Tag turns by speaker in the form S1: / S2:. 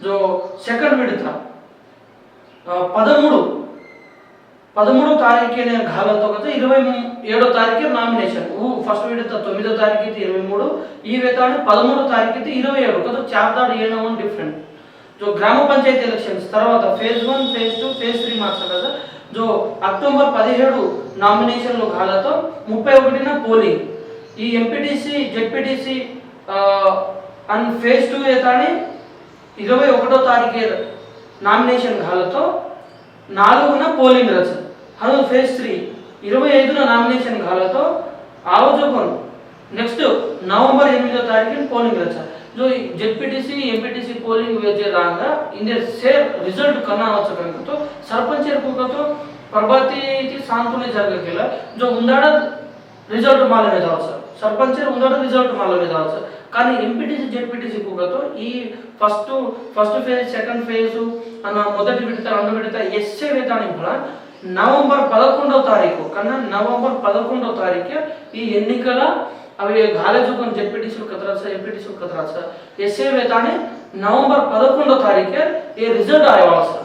S1: जो सेकंड विडता పదమూడు పదమూడో తారీఖునే ఘాలతో కదా ఇరవై ఏడో తారీఖు నామినేషన్ ఊ ఫస్ట్ విడత తొమ్మిదో తారీఖు అయితే ఇరవై మూడు ఈ వేతాడు పదమూడో తారీఖు అయితే ఇరవై ఏడు కదా చార్దాడు ఏనో వన్ డిఫరెంట్ जो గ్రామ పంచాయతీ ఎలక్షన్స్ తర్వాత phase one phase two phase three marks కదా जो అక్టోబర్ పదిహేడు నామినేషన్లు ఘాలతో ముప్పై ఒకటిన పోలింగ్ ఈ MPTC ZPTC and phase two ఏతాని ఇరవై ఒకటో తారీఖే నామినేషన్ హాలతో నాలుగున పోలింగ్ రచన హలో ఫేజ్ త్రీ. ఇరవై ఐదున నామినేషన్ హాలతో ఆవజోపను నెక్స్ట్ నవంబర్ ఎనిమిదో తారీఖున పోలింగ్ రచన సో జెడ్పీటీసీ ఎంపీటీసీ పోలింగ్ వేచేదాక ఇందే సేర్ రిజల్ట్ కన్నా వచ్చగలతో సర్పంచ్ ఎరుపుకతో ప్రభాతికి సాంతునే జరగగల జో ఉందాడ రిజల్ట్ మాలనే దావచ్చు. సర్పంచ్ ఉందాడ రిజల్ట్ మాలనే దావచ్చు. కానీ ఎంపీటీసీ జెడ్పీటీసీ కూడాతో ఈ first first phase second phase అన్న మొదటి విడత రెండు విడత ఎస్ఏ వేతానికి కూడా నవంబర్ పదకొండవ తారీఖు కన్నా నవంబర్ పదకొండవ తారీఖు ఈ ఎన్నికల అవి గాలేజుకొని జెడ్పీటీసీలు కదరాస ఎంపీటీసీలు కదరాస ఎస్ఏ వేతాని నవంబర్ పదకొండవ తారీఖు ఈ రిజల్ట్ ఆయవలసిన